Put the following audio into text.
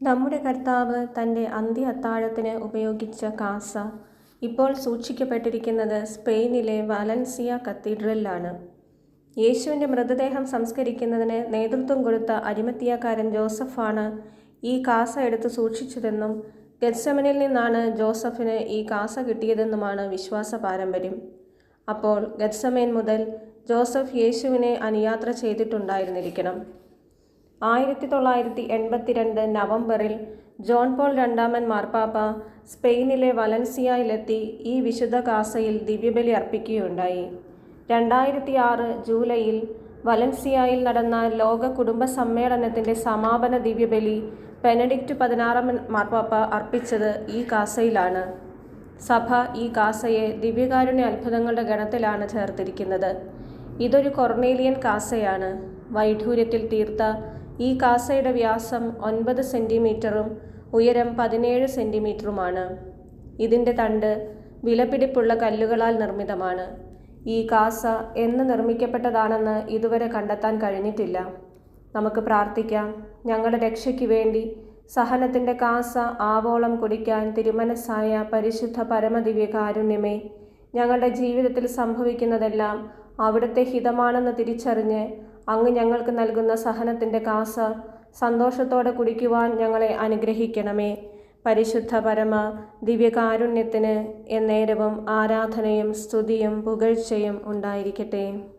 നമ്മുടെ കർത്താവ് തന്റെ അന്ത്യ അത്താഴത്തിന് ഉപയോഗിച്ച കാസ ഇപ്പോൾ സൂക്ഷിക്കപ്പെട്ടിരിക്കുന്നത് സ്പെയിനിലെ വാലൻസിയ കത്തീഡ്രലിലാണ്. യേശുവിന്റെ മൃതദേഹം സംസ്കരിക്കുന്നതിന് നേതൃത്വം കൊടുത്ത അരിമത്തിയക്കാരൻ ജോസഫാണ് ഈ കാസ എടുത്ത് സൂക്ഷിച്ചതെന്നും ഗത്സമനിൽ നിന്നാണ് ജോസഫിന് ഈ കാസ കിട്ടിയതെന്നുമാണ് വിശ്വാസ പാരമ്പര്യം. അപ്പോൾ ഗത്സമേൻ മുതൽ ജോസഫ് യേശുവിനെ അനുയാത്ര ചെയ്തിട്ടുണ്ടായിരുന്നിരിക്കണം. ആയിരത്തി തൊള്ളായിരത്തി എൺപത്തിരണ്ട് നവംബറിൽ ജോൺ പോൾ രണ്ടാമൻ മാർപ്പാപ്പ സ്പെയിനിലെ വലൻസിയയിലെത്തി ഈ വിശുദ്ധ കാസയിൽ ദിവ്യബലി അർപ്പിക്കുകയുണ്ടായി. രണ്ടായിരത്തി ആറ് ജൂലൈയിൽ വലൻസിയയിൽ നടന്ന ലോക കുടുംബ സമ്മേളനത്തിന്റെ സമാപന ദിവ്യബലി പെനഡിക്റ്റ് പതിനാറാമൻ മാർപ്പാപ്പ അർപ്പിച്ചത് ഈ കാസയിലാണ് സഭ ഈ കാസയെ ദിവ്യകാരുണ്യ അത്ഭുതങ്ങളുടെ ഗണത്തിലാണ് ചേർത്തിരിക്കുന്നത്. ഇതൊരു കൊർണേലിയൻ കാസയാണ് വൈഢൂര്യത്തിൽ തീർത്ത ഈ കാസയുടെ വ്യാസം ഒൻപത് സെന്റിമീറ്ററും ഉയരം പതിനേഴ് സെന്റിമീറ്ററുമാണ് ഇതിന്റെ തണ്ട് വിലപിടിപ്പുള്ള കല്ലുകളാൽ നിർമ്മിതമാണ്. ഈ കാസ എന്ന് നിർമ്മിക്കപ്പെട്ടതാണെന്ന് ഇതുവരെ കണ്ടെത്താൻ കഴിഞ്ഞിട്ടില്ല. നമുക്ക് പ്രാർത്ഥിക്കാം. ഞങ്ങളുടെ രക്ഷയ്ക്ക് വേണ്ടി സഹനത്തിന്റെ കാസ ആവോളം കുടിക്കാൻ തിരുമനസ്സായ പരിശുദ്ധ പരമദിവ്യ കാരുണ്യമേ ഞങ്ങളുടെ ജീവിതത്തിൽ സംഭവിക്കുന്നതെല്ലാം അവിടുത്തെ ഹിതമാണെന്ന് തിരിച്ചറിഞ്ഞ് അങ്ങ് ഞങ്ങൾക്ക് നൽകുന്ന സഹനത്തിന്റെ കാസ സന്തോഷത്തോടെ കുടിക്കുവാൻ ഞങ്ങളെ അനുഗ്രഹിക്കണമേ. പരിശുദ്ധ പരമ ദിവ്യകാരുണ്യത്തിന് എന്നേരവും ആരാധനയും സ്തുതിയും പുകഴ്ചയും ഉണ്ടായിരിക്കട്ടെ.